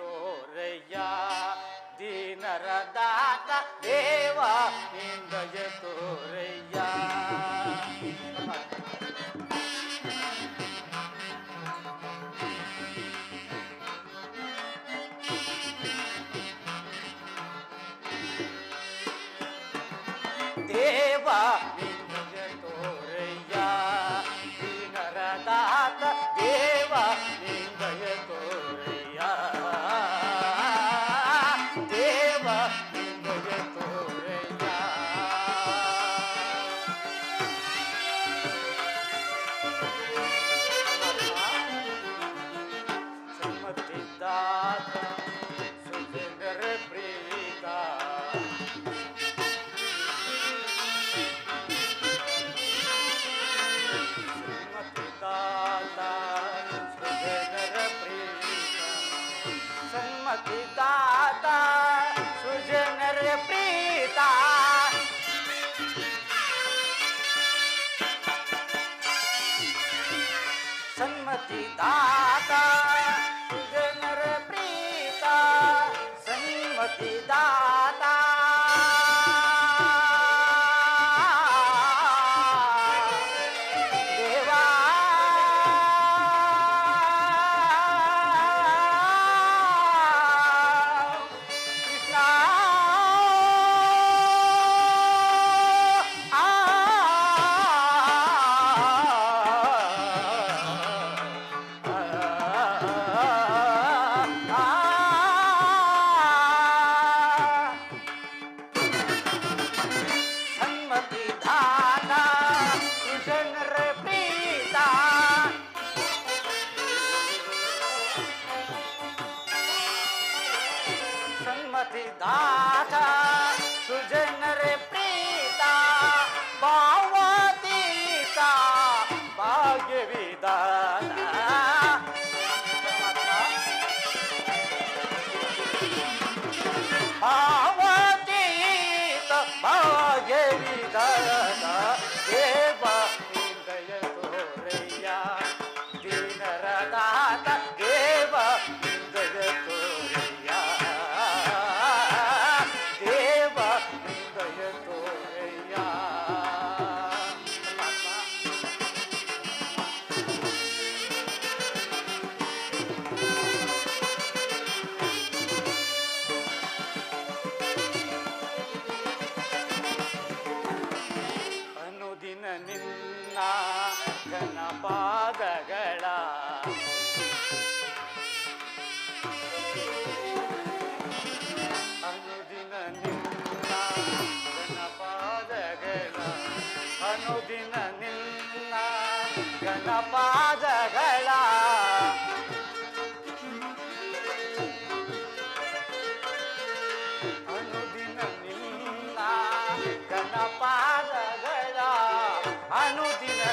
ತೋರಯ್ಯ ದೀನರ ದಾತ ದೇವ ನಿಂದಯ ತೋರಯ್ಯ ದೇವ ನಿಂದಯ ತೋರಯ್ಯ ದೀನರ ದಾತ ದೇವ সতীদা ಅನುದಿನ ನಿನ್ನ ಗಣಪಾದಗಳ ಅನುದಿನ ನಿನ್ನ ಗಣಪಾದಗಳ ಅನುದಿನ ನಿನ್ನ ಅನುದಿನ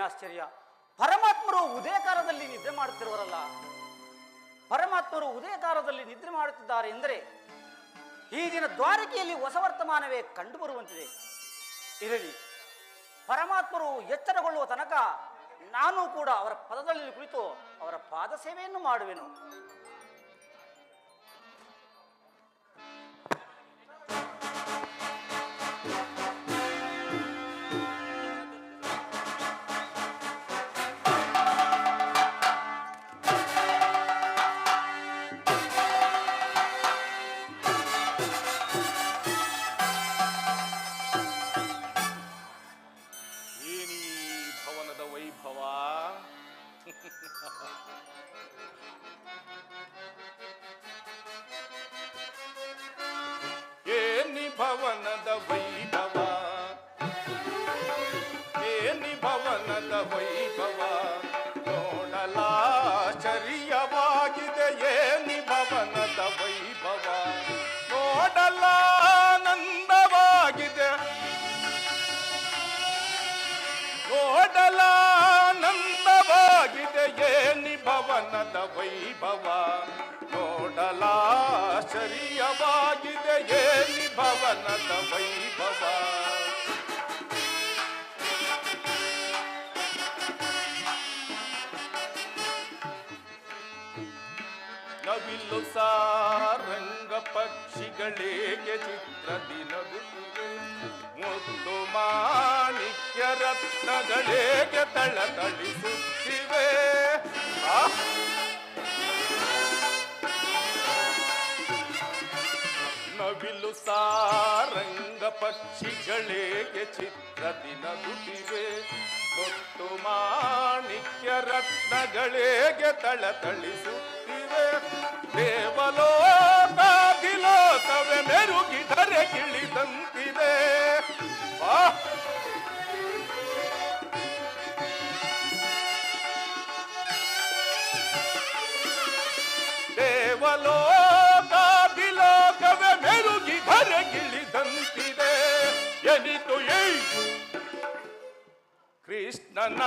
ಇದೇನು ಆಶ್ಚರ್ಯ? ಪರಮಾತ್ಮರು ಉದಯಕಾಲದಲ್ಲಿ ನಿದ್ರೆ ಮಾಡುತ್ತಿರುವರಲ್ಲ. ಪರಮಾತ್ಮರು ಉದಯಕಾಲದಲ್ಲಿ ನಿದ್ರೆ ಮಾಡುತ್ತಿದ್ದಾರೆ ಎಂದರೆ ಈ ದಿನ ದ್ವಾರಕೆಯಲ್ಲಿ ಹೊಸ ವರ್ತಮಾನವೇ ಕಂಡುಬರುವಂತಿದೆ. ಇರಲಿ, ಪರಮಾತ್ಮರು ಎಚ್ಚರಗೊಳ್ಳುವ ತನಕ ನಾನು ಕೂಡ ಅವರ ಪದದಲ್ಲಿ ಕುಳಿತು ಅವರ ಪಾದ ಸೇವೆಯನ್ನು ಮಾಡುವೆನು. ಭವನದ ವೈಭವ ನೋಡಲಾನಂದವಾಗಿದೆ. ನೋಡಲಾನಂದವಾಗಿದೆ ಏನಿ ಭವನದ ವೈಭವ. ನೋಡಲಾಶ್ಚರ್ಯವಾಗಿದೆ ಏನಿ ಭವನದ ವೈಭವ. ನವಿಲು ಸಾರಂಗ ಪಕ್ಷಿಗಳೇಕೆ ಚಿತ್ರದಿ ನಗುತ್ತಿವೆ ಮುತ್ತು ಮಾಣಿಕ್ಯ ರತ್ನಗಳೇಕೆ ತಳತಳಿಸುತ್ತಿವೆ ತಳಿಸುತ್ತಿವೆ? ನವಿಲು ಸಾರಂಗ ಪಕ್ಷಿಗಳೇಕೆ ಚಿತ್ರದಿ ನಗುತ್ತಿವೆ ಮುತ್ತು ಮಾಣಿಕ್ಯ ರತ್ನಗಳೇಗೆ ತಳತಳಿಸುತ್ತಿವೆ ದೇವಲೋಕಾದಿಲೋಕವೇ ಮೆರುಗಿದರೆ ಗಿಳಿದಂತಿದೆ ವಾ ದೇವಲೋಕಾದಿಲೋಕವೇ ಮೆರುಗಿದರೆ ಗಿಳಿದಂತಿದೆ ಎನಿತು ಏಯ್ ಕೃಷ್ಣನ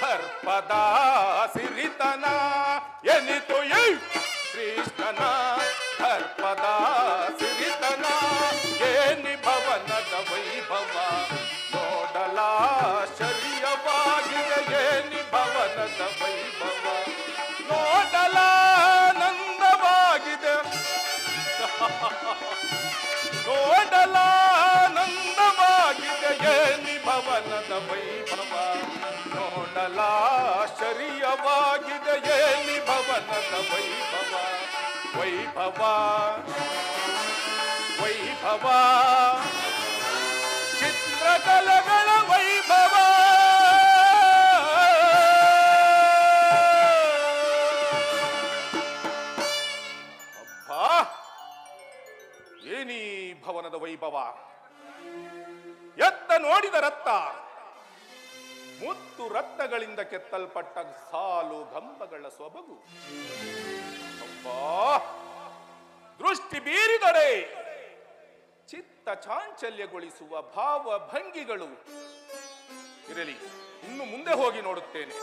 ಸರ್ಪದ ಸಿರಿತನ ಎನಿತು ಏಯ್ ಕೃಷ್ಣನ ಸರ್ಪದ ಸಿರಿತನ ಏನಿ ಭವನದ ವೈಭವ ನೋಡಲಾಶ್ಚರ್ಯವಾಗಿದೆ ಏನಿ ಭವನದ ವೈಭವ ನೋಡಲಾನಂದವಾಗಿದೆ ನೋಡಲಾನಂದವಾಗಿದೆ ಏನಿ ಭವನದ ವೈಭವ ನೋಡಲಾಶ್ಚರ್ಯವಾಗಿದೆ ಏನಿ ಭವನದ ವೈಭವ ವೈಭವ ವೈಭವ. ಚಿತ್ರಕಲೆಗಳ ವೈಭವ. ಏನೀ ಭವನದ ವೈಭವ? ಎತ್ತ ನೋಡಿದ ರತ್ತ? ಮುತ್ತು ರತ್ನಗಳಿಂದ ಕೆತ್ತಲ್ಪಟ್ಟ ಸಾಲು ಗಂಬಗಳ ಸೊಬಗು. ದೃಷ್ಟಿ ಬೀರಿದರೆ ಚಿತ್ತ ಚಾಂಚಲ್ಯಗೊಳಿಸುವ ಭಾವ ಭಂಗಿಗಳು ಇರಲಿ, ಇನ್ನು ಮುಂದೆ ಹೋಗಿ ನೋಡುತ್ತೇನೆ.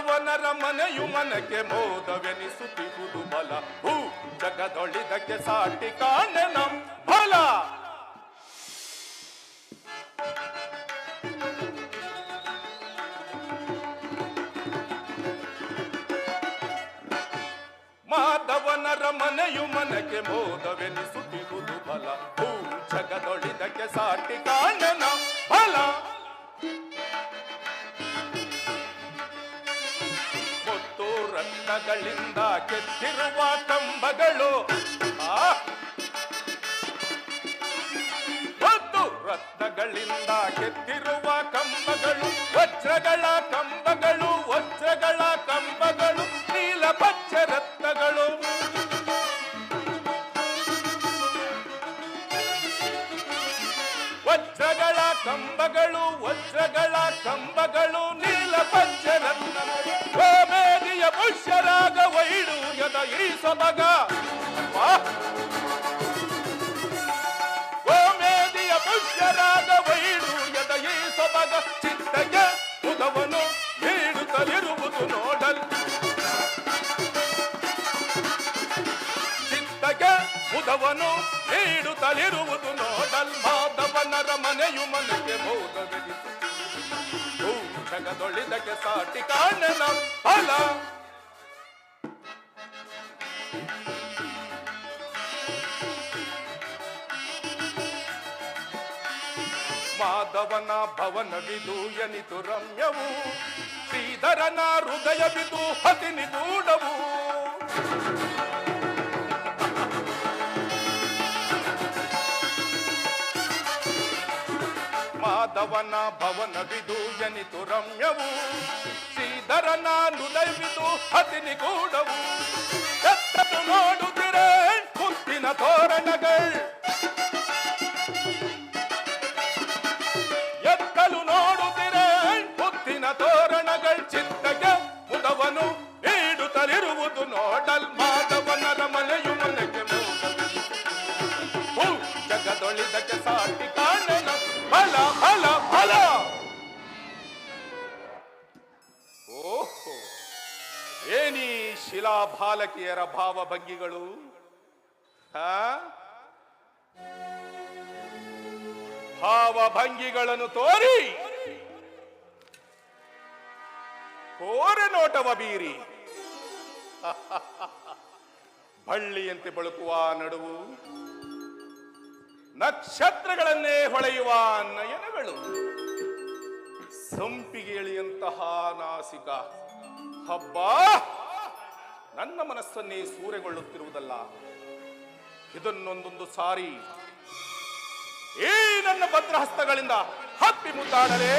ಮಾಧವನರ ಮನೆಯು ಮನಕ್ಕೆ ಮೋದವೆನಿಸುತ್ತಿಹುದು ಬಲ ಹೂ ಜಗದೊಳಿದಕ್ಕೆ ಸಾಟಿ ಕಾಣೆ ನಂ ಬಲ ಮಾಧವನರ ಮನೆಯು ಮನಕ್ಕೆ ಮೋದವೆನಿಸುತ್ತಿರುವುದು ಬಲ ಹೂ ಜಗದೊಳಿದಕ್ಕೆ ಸಾಟಿ ಕಾಣನ ಬಲ ರತ್ನಗಳಿಂದ ಕೆತ್ತಿರುವ ಕಂಬಗಳು. ರತ್ನಗಳಿಂದ ಕೆತ್ತಿರುವ ಕಂಬಗಳು. ಮುದವನು ನೀಡುತ್ತಲಿರುವುದು ನೋಡಲ್ ಮಾಧವನರ ಮನೆಯು ಮನೆಗೆ ಮೌದವೆನಿತು ಜಗದೊಳಿದಕ್ಕೆ ಸಾಟಿ ಕಾಣನ ಫಲ. ಮಾಧವನ ಭವನವಿದು ಎನಿತು ರಮ್ಯವು. ಶ್ರೀಧರನ ಹೃದಯವಿದು ಹತಿ ನಿಗೂಢವು. ಮಾಧವನ ಭವನವಿದು ಜನಿತು ರಮ್ಯವು. ಶ್ರೀಧರನ ಹೃದಯವಿದು ಹತಿನಿ ನಿಗೂಢವು ಎತ್ತದು ನೋಡುತ್ತಿರೆ ಮುತ್ತಿನ ತೋರಣಗಳ. ಎತ್ತಲು ನೋಡುತ್ತಿರೆ ಮುತ್ತಿನ ತೋರಣಗಳ. ಚಿತ್ತಗೆ ಮುದವನು ನೀಡುತ್ತಲಿರುವುದು ನೋಡಲ್ ಮಾಧವನರ ಮನೆಯು ಮನೆಗೆ. ಜಗದೊಳಿದಕ್ಕೆ ಸಾಟಿ ಶಿಲಾಬಾಲಕಿಯರ ಭಾವಭಂಗಿಗಳು ಭಾವ ಭಾವಭಂಗಿಗಳನ್ನು ತೋರಿ. ಕೋರೆ ನೋಟವ ಬೀರಿ. ಬಳ್ಳಿಯಂತೆ ಬಳುಕುವ ನಡುವು. ನಕ್ಷತ್ರಗಳನ್ನೇ ಹೊಳೆಯುವ ನಯನಗಳು. ಸಂಪಿಗೆಳಿಯಂತಹ ನಾಸಿಕ. ಹಬ್ಬ! ನನ್ನ ಮನಸ್ಸನ್ನೇ ಸೂರೆಗೊಳ್ಳುತ್ತಿರುವುದಲ್ಲ ಇದನ್ನೊಂದೊಂದು ಸಾರಿ ಈ ನನ್ನ ಭದ್ರಹಸ್ತಗಳಿಂದ ಹಪ್ಪಿ ಮುದ್ದಾಡಲೇ